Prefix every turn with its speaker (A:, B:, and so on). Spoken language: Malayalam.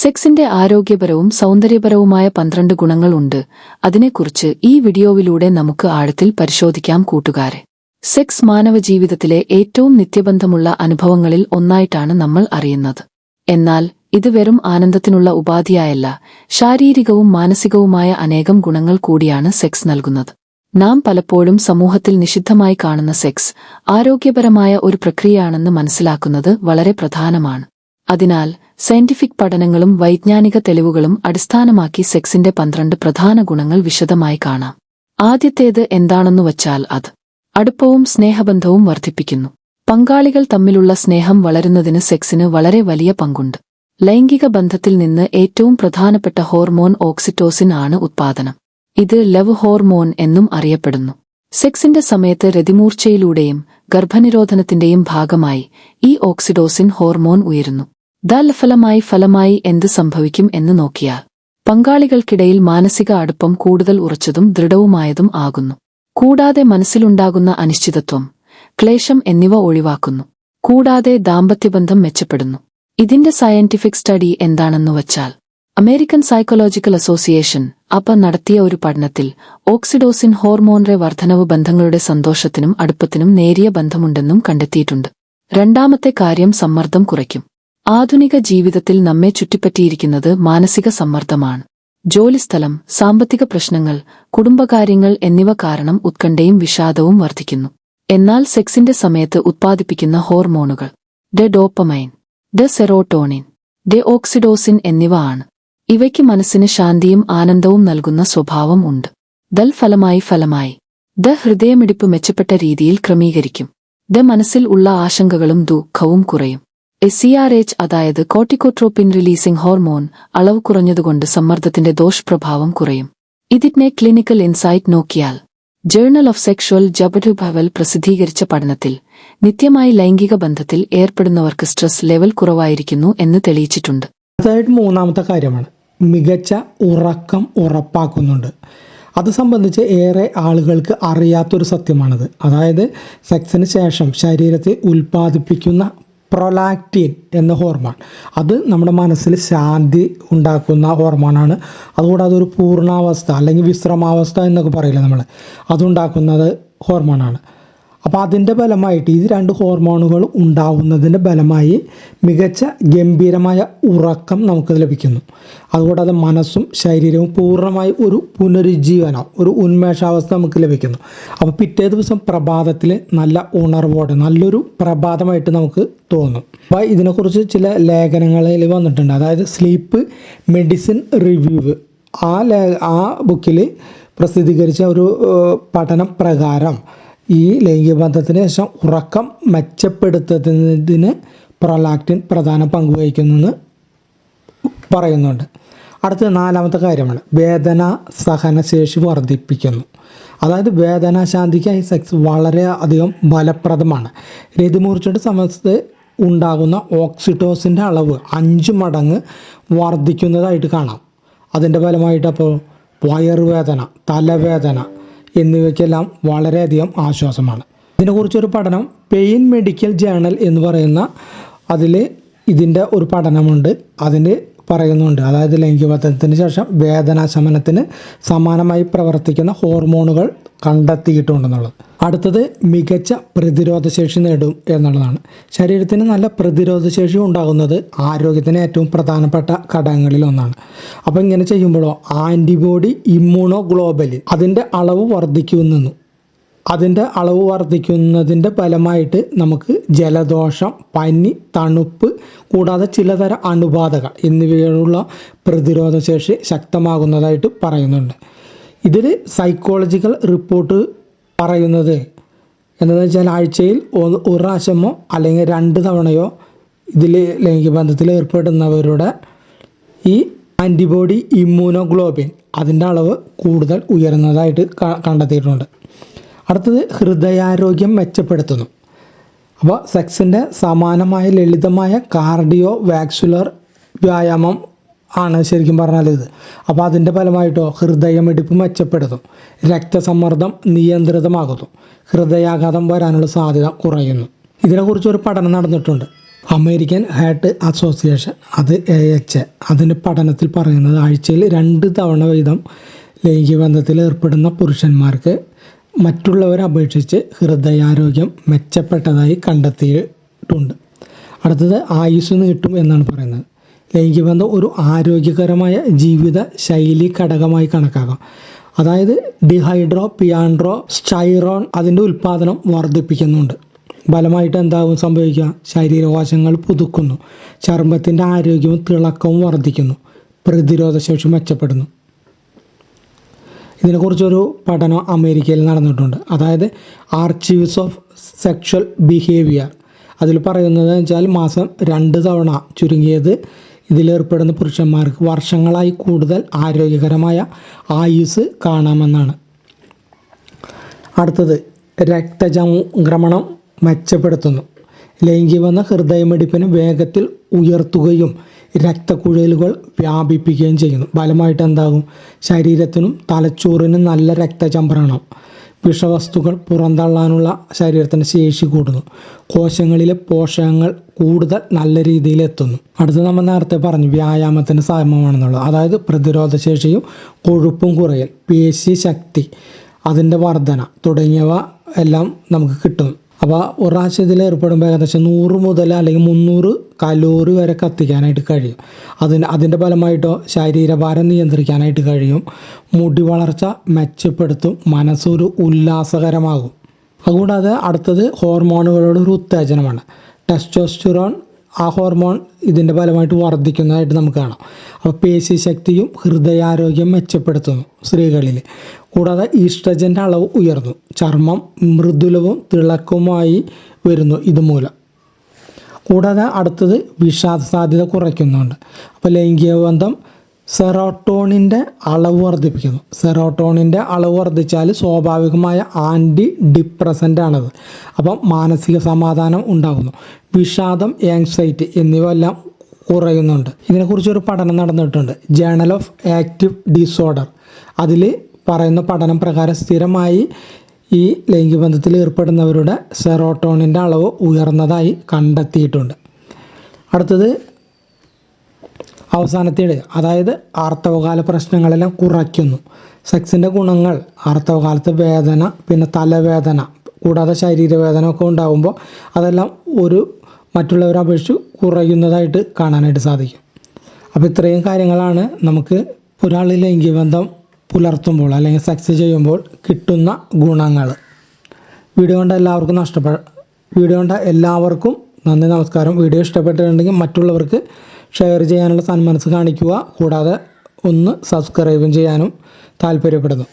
A: സെക്സിന്റെ ആരോഗ്യപരവും സൗന്ദര്യപരവുമായ പന്ത്രണ്ട് ഗുണങ്ങളുണ്ട് അതിനെക്കുറിച്ച് ഈ വീഡിയോയിലൂടെ നമുക്ക് ആഴത്തിൽ പരിശോധിക്കാം കൂട്ടുകാരെ. സെക്സ് മാനവ ജീവിതത്തിലെ ഏറ്റവും നിത്യബന്ധമുള്ള അനുഭവങ്ങളിൽ ഒന്നായിട്ടാണ് നമ്മൾ അറിയുന്നത്. എന്നാൽ ഇത് വെറും ആനന്ദത്തിനുള്ള ഉപാധിയായല്ല ശാരീരികവും മാനസികവുമായ അനേകം ഗുണങ്ങൾ കൂടിയാണ് സെക്സ് നൽകുന്നത്. നാം പലപ്പോഴും സമൂഹത്തിൽ നിഷിദ്ധമായി കാണുന്ന സെക്സ് ആരോഗ്യപരമായ ഒരു പ്രക്രിയയാണെന്ന് മനസ്സിലാക്കുന്നത് വളരെ പ്രധാനമാണ്. അതിനാൽ സയന്റിഫിക് പഠനങ്ങളും വൈജ്ഞാനിക തെളിവുകളും അടിസ്ഥാനമാക്കി സെക്സിന്റെ പന്ത്രണ്ട് പ്രധാന ഗുണങ്ങൾ വിശദമായി കാണാം. ആദ്യത്തേത് എന്താണെന്നു വച്ചാൽ അത് അടുപ്പവും സ്നേഹബന്ധവും വർദ്ധിപ്പിക്കുന്നു. പങ്കാളികൾ തമ്മിലുള്ള സ്നേഹം വളരുന്നതിന് സെക്സിന് വളരെ വലിയ പങ്കുണ്ട്. ലൈംഗിക ബന്ധത്തിൽ നിന്ന് ഏറ്റവും പ്രധാനപ്പെട്ട ഹോർമോൺ ഓക്സിറ്റോസിൻ ആണ് ഉത്പാദനം. ഇത് ലവ് ഹോർമോൺ എന്നും അറിയപ്പെടുന്നു. സെക്സിന്റെ സമയത്ത് രതിമൂർച്ചയിലൂടെയും ഗർഭനിരോധനത്തിന്റെയും ഭാഗമായി ഈ ഓക്സിഡോസിൻ ഹോർമോൺ ഉയരുന്നു. ദൽഫലമായി ഫലമായി എന്ത് സംഭവിക്കും എന്ന് നോക്കിയാൽ പങ്കാളികൾക്കിടയിൽ മാനസിക അടുപ്പം കൂടുതൽ ഉറച്ചതും ദൃഢവുമായതും ആകുന്നു. കൂടാതെ മനസ്സിലുണ്ടാകുന്ന അനിശ്ചിതത്വം ക്ലേശം എന്നിവ ഒഴിവാക്കുന്നു. കൂടാതെ ദാമ്പത്യബന്ധം മെച്ചപ്പെടുന്നു. ഇതിന്റെ സയന്റിഫിക് സ്റ്റഡി എന്താണെന്നു വച്ചാൽ അമേരിക്കൻ സൈക്കോളജിക്കൽ അസോസിയേഷൻ അപ്പ നടത്തിയ ഒരു പഠനത്തിൽ ഓക്സിഡോസിൻ ഹോർമോണിന്റെ വർധനവ് ബന്ധങ്ങളുടെ സന്തോഷത്തിനും അടുപ്പത്തിനും നേരിയ ബന്ധമുണ്ടെന്നും കണ്ടെത്തിയിട്ടുണ്ട്. രണ്ടാമത്തെ കാര്യം സമ്മർദ്ദം കുറയ്ക്കും. ആധുനിക ജീവിതത്തിൽ നമ്മെ ചുറ്റിപ്പറ്റിയിരിക്കുന്നത് മാനസിക സമ്മർദ്ദമാണ്. ജോലിസ്ഥലം സാമ്പത്തിക പ്രശ്നങ്ങൾ കുടുംബകാര്യങ്ങൾ എന്നിവ കാരണം ഉത്കണ്ഠയും വിഷാദവും വർദ്ധിക്കുന്നു. എന്നാൽ സെക്സിന്റെ സമയത്ത് ഉത്പാദിപ്പിക്കുന്ന ഹോർമോണുകൾ ഡെ ഡോപ്പമൈൻ ഡെ സെറോട്ടോണിൻ ഡെ ഓക്സിഡോസിൻ എന്നിവ ആണ്. ഇവയ്ക്ക് മനസ്സിന് ശാന്തിയും ആനന്ദവും നൽകുന്ന സ്വഭാവം ഉണ്ട്. ദൽ ഫലമായി ഫലമായി ദ ഹൃദയമിടിപ്പ് മെച്ചപ്പെട്ട രീതിയിൽ ക്രമീകരിക്കും. ദ മനസ്സിൽ ഉള്ള ആശങ്കകളും ദുഃഖവും കുറയും. എസിആർഎച്ച് അതായത് കോട്ടിക്കോട്രോപ്പിൻ റിലീസിംഗ് ഹോർമോൺ അളവ് കുറഞ്ഞതുകൊണ്ട് സമ്മർദ്ദത്തിന്റെ ദോഷപ്രഭാവം കുറയും. ഇതിനെ ക്ലിനിക്കൽ ഇൻസൈറ്റ് നോക്കിയാൽ ജേർണൽ ഓഫ് സെക്ഷുവൽ ജബഡുഭവൽ പ്രസിദ്ധീകരിച്ച പഠനത്തിൽ നിത്യമായി ലൈംഗിക ബന്ധത്തിൽ ഏർപ്പെടുന്നവർക്ക് സ്ട്രെസ് ലെവൽ കുറവായിരിക്കുന്നു എന്ന് തെളിയിച്ചിട്ടുണ്ട്.
B: അതായത് മൂന്നാമത്തെ കാര്യമാണ്. മികച്ച ഉറക്കം ഉറപ്പാക്കുന്നുണ്ട്. അത് സംബന്ധിച്ച് ഏറെ ആളുകൾക്ക് അറിയാത്തൊരു സത്യമാണത്. അതായത് സെക്സിന് ശേഷം ശരീരത്തെ ഉൽപ്പാദിപ്പിക്കുന്ന പ്രൊലാക്റ്റിൻ എന്ന ഹോർമോൺ. അത് നമ്മുടെ മനസ്സിൽ ശാന്തി ഉണ്ടാക്കുന്ന ഹോർമോണാണ്. അതുകൂടാതെ ഒരു പൂർണാവസ്ഥ അല്ലെങ്കിൽ വിശ്രമാവസ്ഥ എന്നൊക്കെ പറയില്ല നമ്മൾ അതുണ്ടാക്കുന്നത് ഹോർമോണാണ്. അപ്പോൾ അതിന്റെ ഫലമായിട്ട് ഈ രണ്ട് ഹോർമോണുകൾ ഉണ്ടാവുന്നതിന്റെ ഫലമായി മികച്ച ഗംഭീരമായ ഉറക്കം നമുക്ക് ലഭിക്കുന്നു. അതുകൂടാതെ മനസ്സും ശരീരവും പൂർണമായി ഒരു പുനരുജ്ജീവനം ഒരു ഉന്മേഷാവസ്ഥ നമുക്ക് ലഭിക്കുന്നു. അപ്പോൾ പിറ്റേ ദിവസം പ്രഭാതത്തിൽ നല്ല ഉണർവോടെ നല്ലൊരു പ്രഭാതമായിട്ട് നമുക്ക് തോന്നും. അപ്പോൾ ഇതിനെക്കുറിച്ച് ചില ലേഖനങ്ങളിൽ വന്നിട്ടുണ്ട്. അതായത് സ്ലീപ്പ് മെഡിസിൻ റിവ്യൂ. ആ ലേ ആ ബുക്കിൽ പ്രസിദ്ധീകരിച്ച ഒരു പഠനം പ്രകാരം ഈ ലൈംഗിക ബന്ധത്തിന് ശേഷം ഉറക്കം മെച്ചപ്പെടുത്തുന്നതിന് പ്രൊലാക്റ്റിൻ പ്രധാന പങ്ക് വഹിക്കുന്നെന്ന് പറയുന്നുണ്ട്. അടുത്ത നാലാമത്തെ കാര്യമാണ്. വേദന സഹനശേഷി വർദ്ധിപ്പിക്കുന്നു. അതായത് വേദനാശാന്തിക്കായി സെക്സ് വളരെ അധികം ഫലപ്രദമാണ്. രതിമൂർച്ചയുടെ സമയത്ത് ഉണ്ടാകുന്ന ഓക്സിറ്റോസിന്റെ അളവ് അഞ്ച് മടങ്ങ് വർദ്ധിക്കുന്നതായിട്ട് കാണാം. അതിന്റെ ഫലമായിട്ട് അപ്പോൾ വയറുവേദന തലവേദന എന്നിവയ്ക്കെല്ലാം വളരെയധികം ആശ്വാസമാണ്. ഇതിനെക്കുറിച്ചൊരു പഠനം പെയിൻ മെഡിക്കൽ ജേണൽ എന്ന് പറയുന്ന അതിൽ ഇതിന്റെ ഒരു പഠനമുണ്ട്. അതിന് പറയുന്നുണ്ട്. അതായത് ലൈംഗികബന്ധത്തിന് ശേഷം വേദനാശമനത്തിന് സമാനമായി പ്രവർത്തിക്കുന്ന ഹോർമോണുകൾ കണ്ടെത്തിയിട്ടുണ്ടെന്നുള്ളത്. അടുത്തത് മികച്ച പ്രതിരോധശേഷി നേടും എന്നുള്ളതാണ്. ശരീരത്തിന് നല്ല പ്രതിരോധശേഷി ഉണ്ടാകുന്നത് ആരോഗ്യത്തിന് ഏറ്റവും പ്രധാനപ്പെട്ട ഘടകങ്ങളിൽ ഒന്നാണ്. അപ്പോൾ ഇങ്ങനെ ചെയ്യുമ്പോഴോ ആന്റിബോഡി ഇമ്മ്യൂണോ ഗ്ലോബലി അതിന്റെ അളവ് വർദ്ധിക്കുന്നു അതിന്റെ അളവ് വർദ്ധിക്കുന്നതിന്റെ ഫലമായിട്ട് നമുക്ക് ജലദോഷം പനി തണുപ്പ് കൂടാതെ ചിലതരം അണുബാധകൾ എന്നിവയുള്ള പ്രതിരോധശേഷി ശക്തമാകുന്നതായിട്ട് പറയുന്നുണ്ട്. ഇതിൽ സൈക്കോളജിക്കൽ റിപ്പോർട്ട് പറയുന്നത്. എന്താണെന്ന് വെച്ചാൽ ആഴ്ചയിൽ ഒരു പ്രാവശ്യമോ അല്ലെങ്കിൽ രണ്ട് തവണയോ ഇതിൽ ലൈംഗിക ബന്ധത്തിൽ ഏർപ്പെടുന്നവരുടെ ഈ ആന്റിബോഡി ഇമ്മ്യൂണോഗ്ലോബിൻ അതിന്റെ അളവ് കൂടുതൽ ഉയർന്നതായിട്ട് കണ്ടെത്തിയിട്ടുണ്ട്. അടുത്തത് ഹൃദയാരോഗ്യം മെച്ചപ്പെടുത്തുന്നു. അപ്പോൾ സെക്സിന്റെ സമാനമായ ലളിതമായ കാർഡിയോ വാക്സുലർ വ്യായാമം ആണ് ശരിക്കും പറഞ്ഞാൽ ഇത്. അപ്പോൾ അതിന്റെ ഫലമായിട്ടോ ഹൃദയമിടിപ്പ് മെച്ചപ്പെടുന്നു. രക്തസമ്മർദ്ദം നിയന്ത്രിതമാകുന്നു. ഹൃദയാഘാതം വരാനുള്ള സാധ്യത കുറയുന്നു. ഇതിനെക്കുറിച്ച് ഒരു പഠനം നടന്നിട്ടുണ്ട്. അമേരിക്കൻ ഹാർട്ട് അസോസിയേഷൻ അത് എ എച്ച് അതിന്റെ പഠനത്തിൽ പറയുന്നത് ആഴ്ചയിൽ രണ്ട് തവണ വീതം ലൈംഗികബന്ധത്തിൽ ഏർപ്പെടുന്ന പുരുഷന്മാർക്ക് മറ്റുള്ളവരെ അപേക്ഷിച്ച് ഹൃദയാരോഗ്യം മെച്ചപ്പെട്ടതായി കണ്ടെത്തിയിട്ടുണ്ട്. അടുത്തത് ആയുസ് നീട്ടും എന്നാണ് പറയുന്നത്. ലൈംഗിക ബന്ധം ഒരു ആരോഗ്യകരമായ ജീവിത ശൈലി ഘടകമായി കണക്കാക്കാം. അതായത് ഡിഹൈഡ്രോ പിയാൻഡ്രോ സ്റ്റൈറോൺ അതിന്റെ ഉൽപ്പാദനം വർദ്ധിപ്പിക്കുന്നുണ്ട്. ഫലമായിട്ട് എന്താകും സംഭവിക്കുക? ശരീരകോശങ്ങൾ പുതുക്കുന്നു. ചർമ്മത്തിന്റെ ആരോഗ്യവും തിളക്കവും വർദ്ധിക്കുന്നു. പ്രതിരോധശേഷി മെച്ചപ്പെടുന്നു. ഇതിനെക്കുറിച്ചൊരു പഠനം അമേരിക്കയിൽ നടന്നിട്ടുണ്ട്. അതായത് ആർച്ചീവ്സ് ഓഫ് സെക്ഷൽ ബിഹേവിയർ. അതിൽ പറയുന്നത് വെച്ചാൽ മാസം രണ്ട് തവണ ചുരുങ്ങിയത് ഇതിലേർപ്പെടുന്ന പുരുഷന്മാർക്ക് വർഷങ്ങളായി കൂടുതൽ ആരോഗ്യകരമായ ആയുസ് കാണാമെന്നാണ്. അടുത്തത് രക്തചംക്രമണം മെച്ചപ്പെടുത്തുന്നു. ലൈംഗികമെന്ന ഹൃദയമെടുപ്പിന് വേഗത്തിൽ ഉയർത്തുകയും രക്തക്കുഴലുകൾ വ്യാപിപ്പിക്കുകയും ചെയ്യുന്നു. ഫലമായിട്ട് എന്താകും? ശരീരത്തിനും തലച്ചോറിനും നല്ല രക്തചംക്രമണം വിഷവസ്തുക്കൾ പുറന്തള്ളാനുള്ള ശരീരത്തിന്റെ ശേഷി കൂടുന്നു. കോശങ്ങളിലെ പോഷകങ്ങൾ കൂടുതൽ നല്ല രീതിയിൽ എത്തുന്നു. അടുത്ത നമ്മൾ നേരത്തെ പറഞ്ഞു വ്യായാമത്തിന് സമയമാണെന്നുള്ളത്. അതായത് പ്രതിരോധശേഷിയും കൊഴുപ്പും കുറയൽ പേശി ശക്തി അതിന്റെ വർധന തുടങ്ങിയവ എല്ലാം നമുക്ക് കിട്ടും അപ്പോൾ ഒരു പ്രാവശ്യം ഇതിൽ ഏർപ്പെടുമ്പോൾ ഏകദേശം നൂറ് മുതൽ അല്ലെങ്കിൽ മുന്നൂറ് കലോറി വരെ കത്തിക്കാനായിട്ട് കഴിയും. അതിന് അതിന്റെ ഫലമായിട്ടോ ശരീരഭാരം നിയന്ത്രിക്കാനായിട്ട് കഴിയും. മുടി വളർച്ച മെച്ചപ്പെടുത്തും. മനസ്സൊരു ഉല്ലാസകരമാകും. അതുകൂടാതെ അടുത്തത് ഹോർമോണുകളുടെ ഒരു ഉത്തേജനമാണ്. ടെസ്റ്റോസ്റ്റിറോൺ ആ ഹോർമോൺ ഇതിന്റെ ഫലമായിട്ട് വർദ്ധിക്കുന്നതായിട്ട് നമുക്ക് കാണാം. അപ്പോൾ പേശി ശക്തിയും ഹൃദയാരോഗ്യം മെച്ചപ്പെടുത്തുന്നു സ്ത്രീകളിൽ. കൂടാതെ ഈസ്ട്രജന്റെ അളവ് ഉയർന്നു. ചർമ്മം മൃദുലവും തിളക്കവുമായി വരുന്നു ഇതുമൂലം. കൂടാതെ അടുത്തത് വിഷാദ സാധ്യത കുറയ്ക്കുന്നുണ്ട്. അപ്പോൾ ലൈംഗിക ബന്ധം സെറോട്ടോണിന്റെ അളവ് വർദ്ധിപ്പിക്കുന്നു. സെറോട്ടോണിന്റെ അളവ് വർദ്ധിച്ചാൽ സ്വാഭാവികമായ ആന്റി ഡിപ്രസന്റ് ആണത് അപ്പം മാനസിക സമാധാനം ഉണ്ടാകുന്നു. വിഷാദം ആങ്സൈറ്റി എന്നിവ എല്ലാം കുറയുന്നുണ്ട്. ഇതിനെക്കുറിച്ചൊരു പഠനം നടന്നിട്ടുണ്ട്. ജേണൽ ഓഫ് ആക്റ്റീവ് ഡിസോർഡർ അതിൽ പറയുന്ന പഠനം പ്രകാരം സ്ഥിരമായി ഈ ലൈംഗികബന്ധത്തിൽ ഏർപ്പെടുന്നവരുടെ സെറോട്ടോണിന്റെ അളവ് ഉയർന്നതായി കണ്ടെത്തിയിട്ടുണ്ട്. അടുത്തത് അവസാനത്തേത് അതായത് ആർത്തവകാല പ്രശ്നങ്ങളെല്ലാം കുറയ്ക്കുന്നു. സെക്സിന്റെ ഗുണങ്ങൾ ആർത്തവകാലത്ത് വേദന പിന്നെ തലവേദന കൂടാതെ ശരീരവേദന ഒക്കെ ഉണ്ടാകുമ്പോൾ അതെല്ലാം ഒരു മറ്റുള്ളവരെ അപേക്ഷിച്ച് കുറയുന്നതായിട്ട് കാണാനായിട്ട് സാധിക്കും. അപ്പോൾ ഇത്രയും കാര്യങ്ങളാണ് നമുക്ക് ഒരാൾ ലൈംഗികബന്ധം പുലർത്തുമ്പോൾ അല്ലെങ്കിൽ സെക്സ് ചെയ്യുമ്പോൾ കിട്ടുന്ന ഗുണങ്ങൾ. വീഡിയോ കണ്ട എല്ലാവർക്കും നഷ്ടപ്പെട വീഡിയോ കണ്ട എല്ലാവർക്കും നന്ദി നമസ്കാരം. വീഡിയോ ഇഷ്ടപ്പെട്ടിട്ടുണ്ടെങ്കിൽ മറ്റുള്ളവർക്ക് ഷെയർ ചെയ്യാനുള്ള സന്മനസ് കാണിക്കുക. കൂടാതെ ഒന്ന് സബ്സ്ക്രൈബും ചെയ്യാനും താല്പര്യപ്പെടുന്നു.